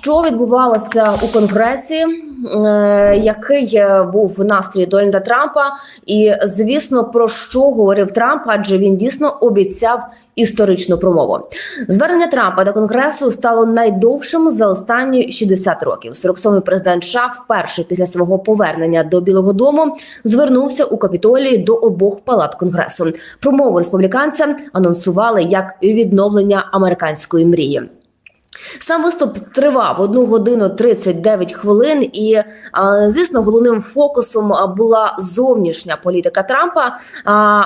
що відбувалося у конгресі? Е, Який е, був настрій Дональда Трампа? І звісно, про що говорив Трамп? Адже він дійсно обіцяв історичну промову. Звернення Трампа до конгресу стало найдовшим за останні 60 років. 47-й президент США вперше після свого повернення до Білого Дому звернувся у капітолії до обох палат конгресу. Промову республіканця анонсували як відновлення американської мрії. Сам виступ тривав 1 годину 39 хвилин, і звісно, головним фокусом була зовнішня політика Трампа.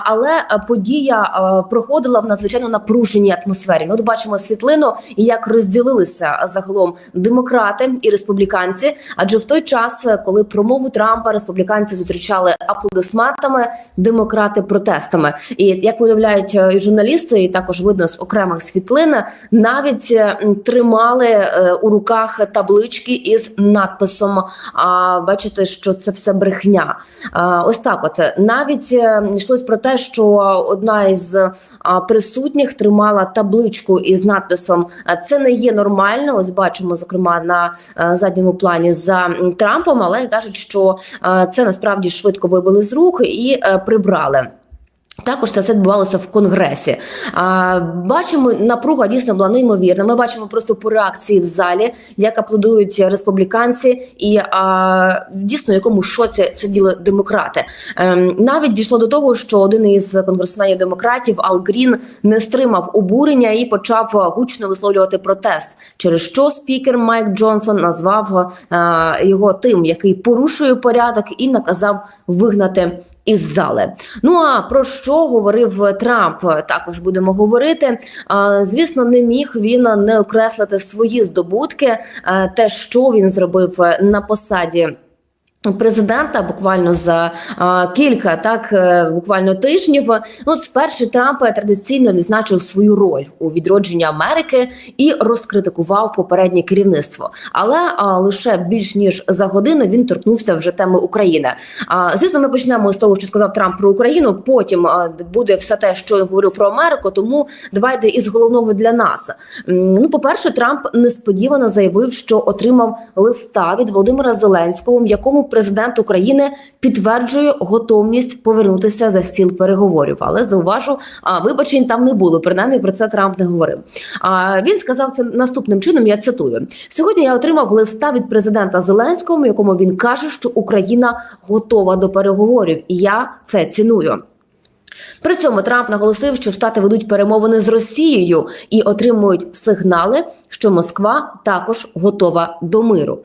Але подія проходила в надзвичайно напруженій атмосфері. Ми от бачимо світлину, як розділилися загалом демократи і республіканці. Адже в той час, коли промову Трампа республіканці зустрічали аплодисментами, демократи протестами. І як виявляють е, і журналісти, і також видно з окремих світлин, навіть м, тримали е, у руках таблички із надписом. А бачите, що це все брехня. Ось так, от навіть е, йшлось про те, що одна із присутніх тримала табличку із надписом Це не є нормально. Ось бачимо, зокрема, на е, задньому плані за Трампом, але кажуть, що е, це насправді швидко вибили з рук і е, прибрали. Також це все відбувалося в конгресі. А, бачимо, напруга дійсно була неймовірна. Ми бачимо просто по реакції в залі, як аплодують республіканці, і а, дійсно в якому шоці сиділи демократи. Ем, навіть дійшло до того, що один із конгресменів демократів Ал Грін не стримав обурення і почав гучно висловлювати протест, через що спікер Майк Джонсон назвав а, його тим, який порушує порядок, і наказав вигнати із зали. Ну а про що говорив Трамп? Також будемо говорити. Звісно, не міг він не окреслити свої здобутки, е, те, що він зробив на посаді. Президента буквально за а, кілька так е, буквально тижнів. Ну, спершу Трамп традиційно відзначив свою роль у відродженні Америки і розкритикував попереднє керівництво. Але а, лише більш ніж за годину він торкнувся вже теми України. А, звісно, ми почнемо з того, що сказав Трамп про Україну. Потім а, буде все те, що він говорив про Америку. Тому давайте із головного для нас. Ну, по перше, Трамп несподівано заявив, що отримав листа від Володимира Зеленського, в якому президент України підтверджує готовність повернутися за стіл переговорів. Але зауважу, а вибачень там не було. Принаймні про це Трамп не говорив. А він сказав це наступним чином. Я цитую: сьогодні. Я отримав листа від президента Зеленського, в якому він каже, що Україна готова до переговорів, і я це ціную. При цьому Трамп наголосив, що штати ведуть перемовини з Росією і отримують сигнали, що Москва також готова до миру.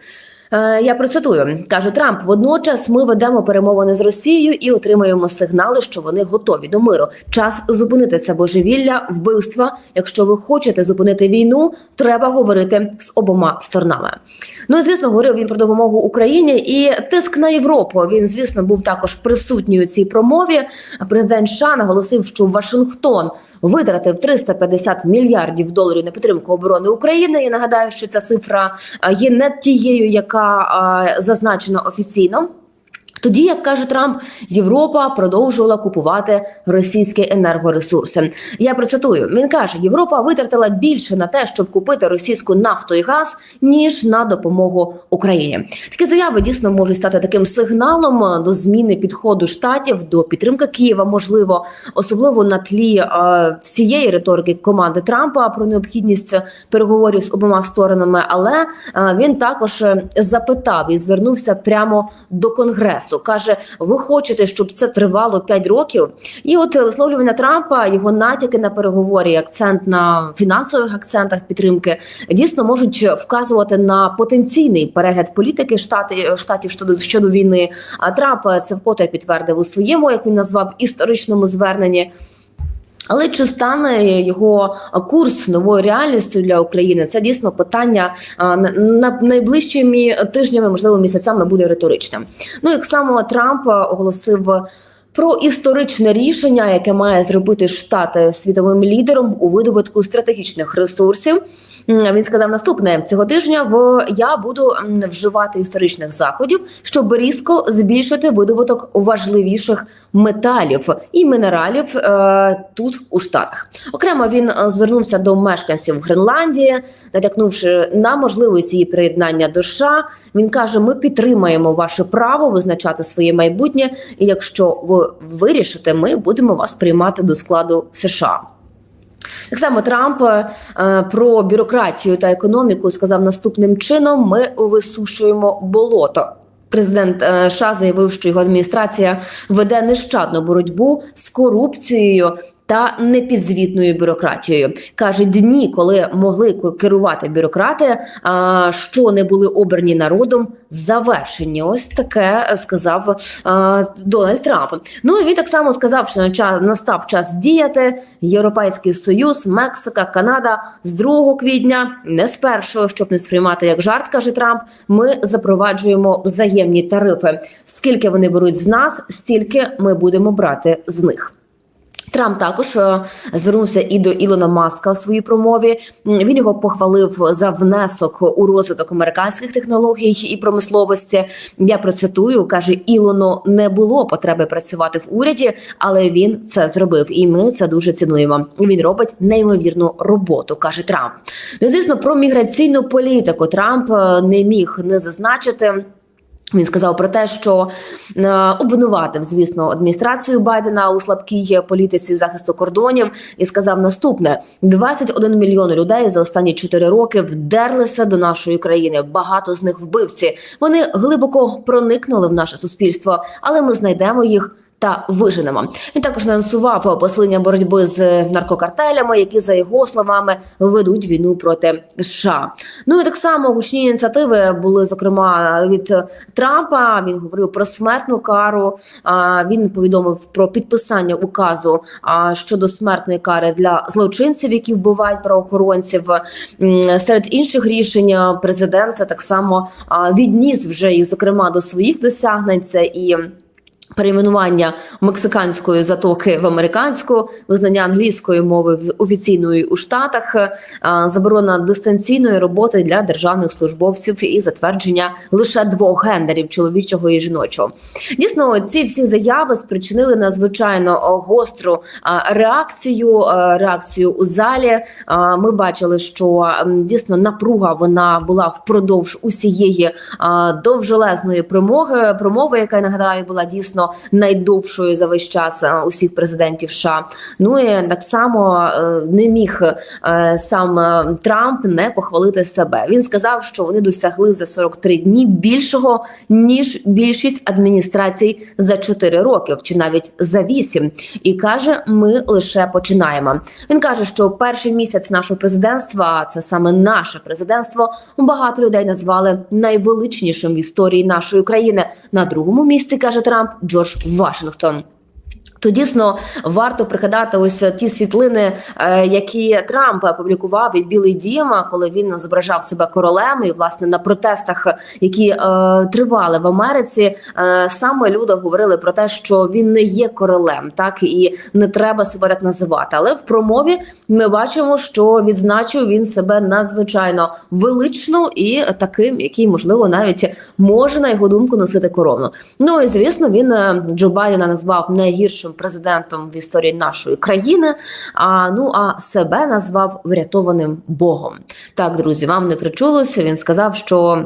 Е, Я процитую, каже Трамп. Водночас ми ведемо перемовини з Росією і отримуємо сигнали, що вони готові до миру. Час зупинити це божевілля, вбивства. Якщо ви хочете зупинити війну, треба говорити з обома сторонами. Ну і звісно, говорив він про допомогу Україні і тиск на Європу. Він, звісно, був також присутній у цій промові. Президент США наголосив, що Вашингтон витратив 350 мільярдів доларів на підтримку оборони України. Я нагадаю, що ця цифра є не тією, яка а, зазначена офіційно. Тоді, як каже Трамп, Європа продовжувала купувати російські енергоресурси. Я процитую: він каже: Європа витратила більше на те, щоб купити російську нафту і газ, ніж на допомогу Україні. Такі заяви дійсно можуть стати таким сигналом до зміни підходу штатів до підтримки Києва, можливо, особливо на тлі е, всієї риторики команди Трампа про необхідність переговорів з обома сторонами. Але е, він також е, запитав і звернувся прямо до конгресу. Каже: Ви хочете, щоб це тривало 5 років? І от висловлювання Трампа, його натяки на переговорі, акцент на фінансових акцентах підтримки дійсно можуть вказувати на потенційний перегляд політики штати штатів щодо щодо війни. А Трамп це вкотре підтвердив у своєму, як він назвав історичному зверненні. Але чи стане його курс новою реальністю для України? Це дійсно питання на- на найближчими тижнями, можливо, місяцями буде риторичним. Ну як само Трамп оголосив. Про історичне рішення, яке має зробити штати світовим лідером у видобутку стратегічних ресурсів, він сказав наступне цього тижня. В я буду вживати історичних заходів, щоб різко збільшити видобуток важливіших металів і мінералів е, тут у штатах. Окремо він е, звернувся до мешканців Гренландії, натякнувши на можливість її приєднання до США. Він каже: Ми підтримаємо ваше право визначати своє майбутнє, і якщо ви вирішите, ми будемо вас приймати до складу США. Так само Трамп е, про бюрократію та економіку сказав наступним чином: ми висушуємо болото. Президент е, США заявив, що його адміністрація веде нещадну боротьбу з корупцією. Та непідзвітною бюрократією каже дні, коли могли керувати бюрократи, а, що не були обрані народом, завершені. Ось таке сказав а, Дональд Трамп. Ну і він так само сказав, що настав час діяти. Європейський союз, Мексика, Канада з 2 квітня, не з першого, щоб не сприймати як жарт, каже Трамп. Ми запроваджуємо взаємні тарифи. Скільки вони беруть з нас, стільки ми будемо брати з них. Трамп також е, звернувся і до Ілона Маска у своїй промові. Він його похвалив за внесок у розвиток американських технологій і промисловості. Я процитую, каже Ілону: не було потреби працювати в уряді, але він це зробив, і ми це дуже цінуємо. Він робить неймовірну роботу, каже Трамп. Ну, звісно, про міграційну політику Трамп е, не міг не зазначити. Він сказав про те, що е, обвинуватив, звісно, адміністрацію Байдена у слабкій політиці захисту кордонів і сказав наступне: 21 мільйон людей за останні 4 роки вдерлися до нашої країни. Багато з них вбивці. Вони глибоко проникнули в наше суспільство, але ми знайдемо їх. Та виженемо. Він також анонсував посилення боротьби з наркокартелями, які за його словами ведуть війну проти США. Ну і так само гучні ініціативи були зокрема від Трампа. Він говорив про смертну кару. Він повідомив про підписання указу щодо смертної кари для злочинців, які вбивають правоохоронців. Серед інших рішень президент так само відніс вже і, зокрема, до своїх досягнень. Це і Перейменування мексиканської затоки в американську, визнання англійської мови офіційною у штатах, е, заборона дистанційної роботи для державних службовців і затвердження лише двох гендерів чоловічого і жіночого. Дійсно, ці всі заяви спричинили надзвичайно гостру реакцію. е, Реакцію у залі. Ми бачили, що дійсно напруга вона була впродовж усієї довжелезної промови, промови, яка я нагадаю була дійсно найдовшою за весь час усіх президентів США. Ну і так само е, не міг е, сам е, Трамп не похвалити себе. Він сказав, що вони досягли за 43 дні більшого ніж більшість адміністрацій за 4 роки, чи навіть за 8. І каже: ми лише починаємо. Він каже, що перший місяць нашого президентства, це саме наше президентство, багато людей назвали найвеличнішим в історії нашої країни. На другому місці каже Трамп Джордж Вашингтон. То дійсно варто пригадати ось ті світлини, е, які Трамп опублікував і Білий Дім, коли він зображав себе королем, і власне на протестах, які е, тривали в Америці, е, саме люди говорили про те, що він не є королем, так і не треба себе так називати. Але в промові ми бачимо, що відзначив він себе надзвичайно велично і таким, який можливо навіть може на його думку носити корону. Ну і звісно, він е, Джо Байдена назвав найгіршим президентом в історії нашої країни. А ну а себе назвав врятованим Богом. Так, друзі, вам не причулося. Він сказав, що.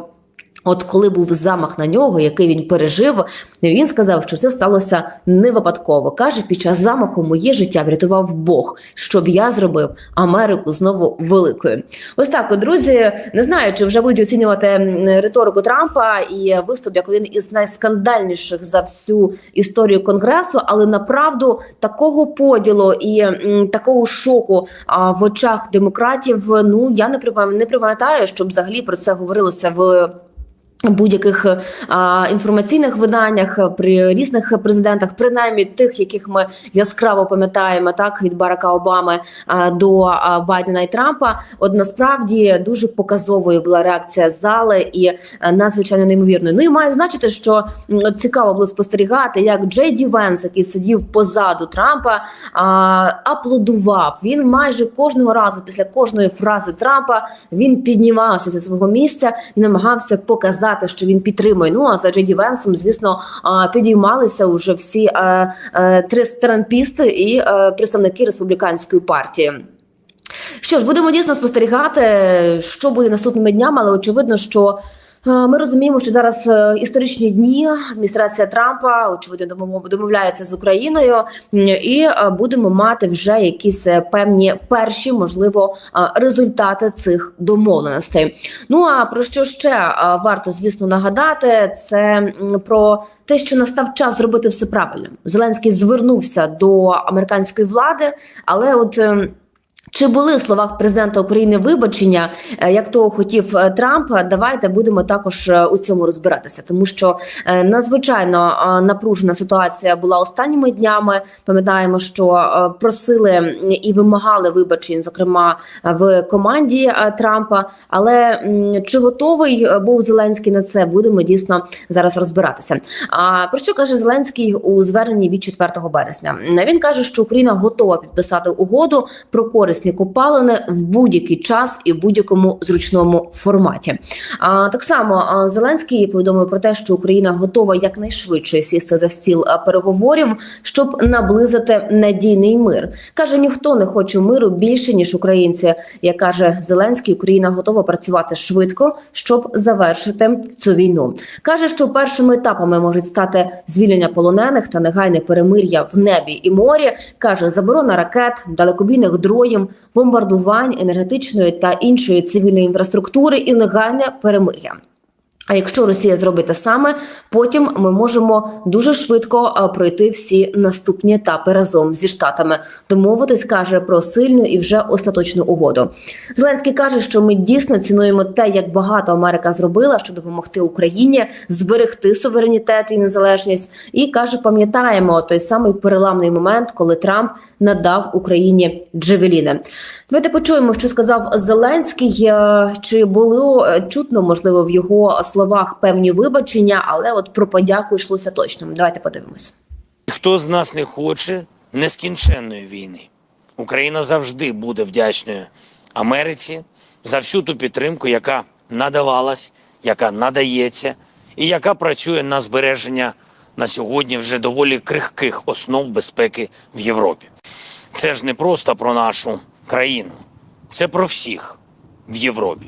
От коли був замах на нього, який він пережив, він сказав, що це сталося не випадково. каже, під час замаху моє життя врятував Бог, щоб я зробив Америку знову великою. Ось так, друзі. Не знаю, чи вже будуть оцінювати риторику Трампа і виступ як один із найскандальніших за всю історію конгресу, але направду такого поділу і такого шоку в очах демократів. Ну я не припам- не пам'ятаю, щоб взагалі про це говорилося в Будь-яких а, інформаційних виданнях е, при різних президентах, принаймні тих, яких ми яскраво пам'ятаємо, так від Барака Обами а, до а, Байдена і Трампа, от насправді дуже показовою була реакція зали і а, надзвичайно неймовірною. Ну і має значити, що цікаво було спостерігати, як Джей Ді Венс, який сидів позаду Трампа, а, аплодував. Він майже кожного разу після кожної фрази Трампа він піднімався зі свого місця і намагався показати, що він підтримує. Ну а за Джеді Венсом, звісно, підіймалися уже всі е, е, три трампісти і е, представники республіканської партії. Що ж, будемо дійсно спостерігати, що буде наступними днями, але очевидно, що. Е, Ми розуміємо, що зараз е, історичні дні адміністрація Трампа очевидно домов- домовляється з Україною, і е, будемо мати вже якісь певні перші, можливо, результати цих домовленостей. Ну а про що ще варто, звісно, нагадати, це про те, що настав час зробити все правильно. Зеленський звернувся до американської влади, але от. Чи були в словах президента України вибачення, е, як того хотів е, Трамп? Давайте будемо також е, у цьому розбиратися, тому що надзвичайно напружена ситуація була останніми днями. Пам'ятаємо, що просили і вимагали вибачень, зокрема в команді Трампа. Але чи готовий був Зеленський на це? Будемо дійсно зараз розбиратися. А про що каже Зеленський у зверненні від 4 березня? Він каже, що Україна готова підписати угоду про корисні копалини в будь-який час і в будь-якому зручному форматі. А так само Зеленський повідомив про те, що Україна готова якнайшвидше сісти за стіл переговорів, щоб наблизити надійний мир. каже: ніхто не хоче миру більше ніж українці. Як каже Зеленський, Україна готова працювати швидко, щоб завершити цю війну. каже, що першими етапами можуть стати звільнення полонених та негайне перемир'я в небі і морі. каже заборона ракет, далекобійних дроїв, бомбардувань енергетичної та іншої цивільної інфраструктури і негайне перемир'я. А якщо Росія зробить те саме, потім ми можемо дуже швидко пройти всі наступні етапи разом зі штатами. Домовитись каже про сильну і вже остаточну угоду. Зеленський каже, що ми дійсно цінуємо те, як багато Америка зробила, щоб допомогти Україні зберегти суверенітет і незалежність. І каже, пам'ятаємо той самий переламний момент, коли Трамп надав Україні джевеліни. Давайте почуємо, що сказав Зеленський. Е, Чи було е, чутно можливо в його словах певні вибачення, але от про подяку йшлося точно. Давайте подивимось. Хто з нас не хоче нескінченної війни? Україна завжди буде вдячною Америці за всю ту підтримку, яка надавалась, яка надається, і яка працює на збереження на сьогодні вже доволі крихких основ безпеки в Європі. Це ж не просто про нашу країну, це про всіх в Європі.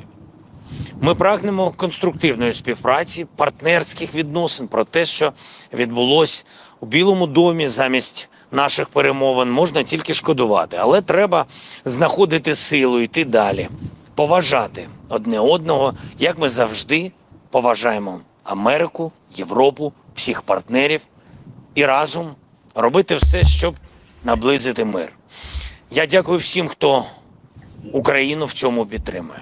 Ми прагнемо конструктивної співпраці, партнерських відносин про те, що відбулось у Білому домі замість наших перемовин, можна тільки шкодувати, але треба знаходити силу, йти далі, поважати одне одного, як ми завжди поважаємо Америку, Європу, всіх партнерів і разом робити все, щоб наблизити мир. Я дякую всім, хто Україну в цьому підтримує.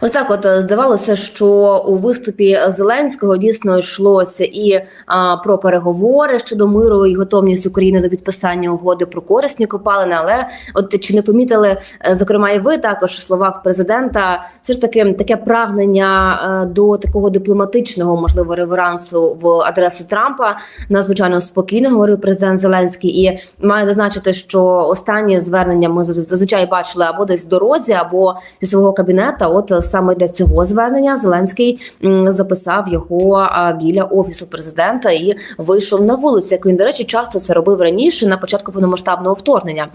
Ось так, от е, здавалося, що у виступі Зеленського дійсно йшлося і а, про переговори щодо миру і готовність України до підписання угоди про корисні копалини. Але от чи не помітили, е, зокрема, і ви також словах президента, все ж таки таке прагнення е, до такого дипломатичного, можливо, реверансу в адресу Трампа. Надзвичайно спокійно говорив президент Зеленський, і маю зазначити, що останні звернення ми зазвичай бачили або десь в дорозі, або зі свого кабінета. От е, саме для цього звернення Зеленський записав його біля офісу президента і вийшов на вулицю. Як він до речі, часто це робив раніше на початку повномасштабного вторгнення.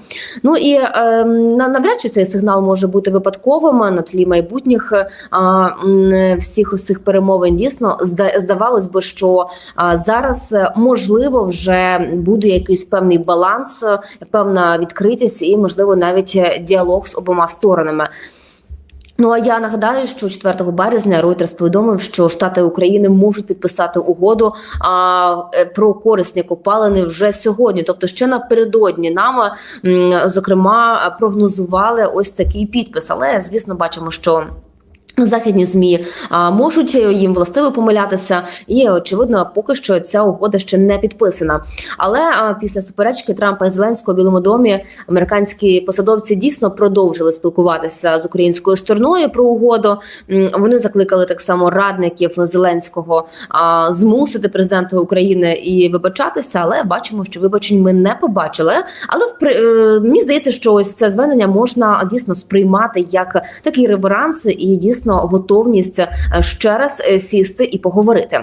Ну і е, на- навряд чи цей сигнал може бути випадковим на тлі майбутніх м, всіх цих перемовин. Дійсно, зда- здавалось би, що зараз е, можливо вже буде якийсь певний баланс, е, певна відкритість і можливо навіть е, діалог з обома сторонами. Ну а я нагадаю, що 4 березня Reuters повідомив, що Штати України можуть підписати угоду а, е, про корисні копалини вже сьогодні. Тобто, ще напередодні нам зокрема прогнозували ось такий підпис. Але звісно, бачимо, що. Західні змі можуть їм властиво помилятися, і очевидно, поки що ця угода ще не підписана. Але після суперечки Трампа і Зеленського в Білому домі американські посадовці дійсно продовжили спілкуватися з українською стороною про угоду. Вони закликали так само радників Зеленського змусити президента України і вибачатися. Але бачимо, що вибачень ми не побачили. Але в е, мені здається, що ось це звернення можна дійсно сприймати як такий реверанс і дійсно готовність е, ще раз е, сісти і поговорити.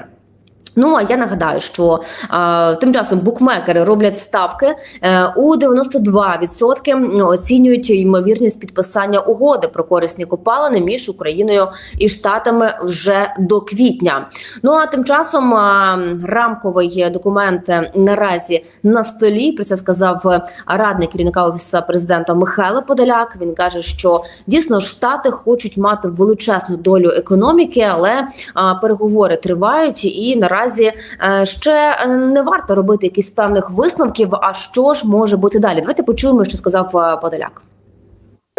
Ну а я нагадаю, що е, тим часом букмекери роблять ставки е, у 92% оцінюють ймовірність підписання угоди про корисні копалини між Україною і Штатами вже до квітня. Ну а тим часом е, рамковий документ наразі на столі. Про це сказав радник керівника офісу президента Михайло Подоляк. Він каже, що дійсно штати хочуть мати величезну долю економіки, але а, переговори тривають, і наразі е, ще е, не варто робити якісь певних висновків. А що ж може бути далі? Давайте почуємо, що сказав е, Подоляк.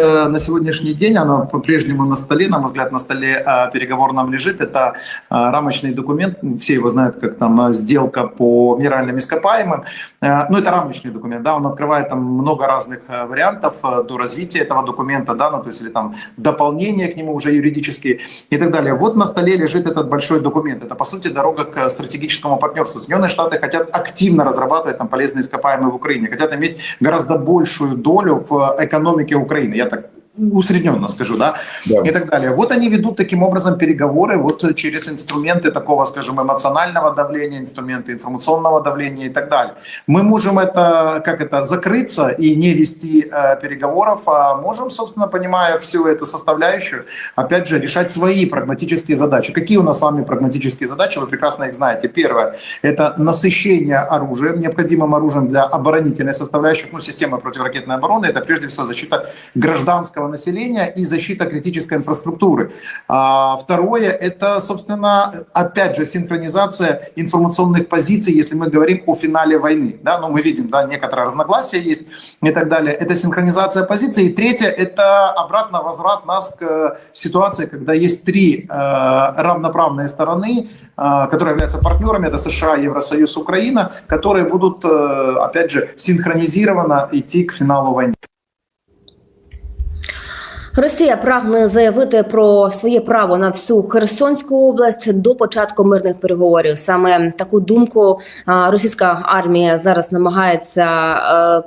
Э, На сегодняшний день оно по-прежнему на столе, на мой взгляд, на столе э, переговорном лежит. Это э, рамочный документ, все его знают как там э, сделка по минеральным ископаемым. Э, Ну, это рамочный документ, да, он открывает там много разных э, вариантов до развития этого документа, да, ну, то есть или там дополнение к нему уже юридические и так далее. Вот на столе лежит этот большой документ. Это, по сути, дорога к стратегическому партнерству. Соединенные Штаты хотят активно разрабатывать там полезные ископаемые в Украине, хотят иметь гораздо большую долю в экономике Украины. Я так усредненно скажу, да, Да. и так далее. Вот они ведут таким образом переговоры вот через инструменты такого, скажем, эмоционального давления, инструменты информационного давления и так далее. Мы можем это, как это, закрыться и не вести э, переговоров, а можем, собственно, понимая всю эту составляющую, опять же, решать свои прагматические задачи. Какие у нас с вами прагматические задачи? Вы прекрасно их знаете. Первое – это насыщение оружием, необходимым оружием для оборонительной составляющей, ну, системы противоракетной обороны. Это прежде всего защита гражданского населения и защита критической инфраструктуры. А второе – это, собственно, опять же, синхронизация информационных позиций, если мы говорим о финале войны. Да, ну, мы видим, да, некоторые разногласия есть и так далее. Это синхронизация позиций. И третье – это обратно возврат нас к э, ситуации, когда есть три э, равноправные стороны, э, которые являются партнерами, это США, Евросоюз, Украина, которые будут, опять же, синхронизированно идти к финалу войны. Росія прагне заявити про своє право на всю Херсонську область до початку мирних переговорів. Саме таку думку російська армія зараз намагається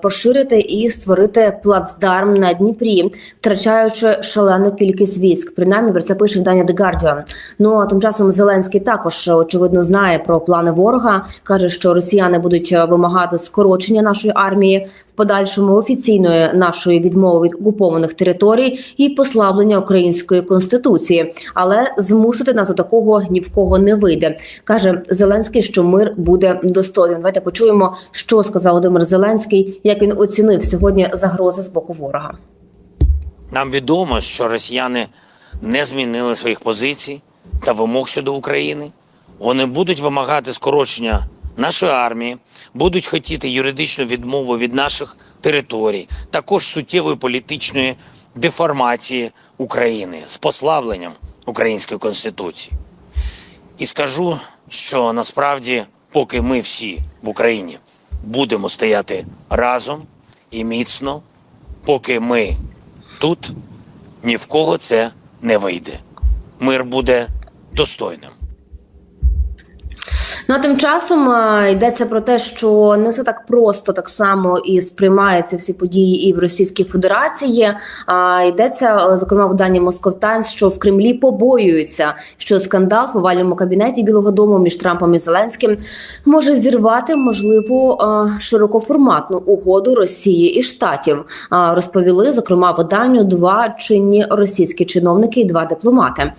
поширити і створити плацдарм на Дніпрі, втрачаючи шалену кількість військ. Принаймні про це пише видання The Guardian. Ну а тим часом Зеленський також очевидно знає про плани ворога. каже, що росіяни будуть вимагати скорочення нашої армії в подальшому офіційної нашої відмови від окупованих територій і послаблення української конституції, але змусити нас до такого ні в кого не вийде. каже Зеленський, що мир буде достойним. Давайте почуємо, що сказав Володимир Зеленський, як він оцінив сьогодні загрози з боку ворога. Нам відомо, що росіяни не змінили своїх позицій та вимог щодо України. Вони будуть вимагати скорочення нашої армії, будуть хотіти юридичну відмову від наших територій, також суттєвої політичної деформації України з послабленням української конституції. І скажу, що насправді, поки ми всі в Україні будемо стояти разом і міцно, поки ми тут, ні в кого це не вийде. Мир буде достойним. Ну а тим часом е, йдеться про те, що не все так просто так само і сприймаються всі події і в Російській Федерації. А йдеться е, зокрема в виданні Moscow Times, що в Кремлі побоюються, що скандал в овальному кабінеті Білого Дому між Трампом і Зеленським може зірвати можливу е, широкоформатну угоду Росії і Штатів. Розповіли зокрема виданню два чинні російські чиновники і два дипломати.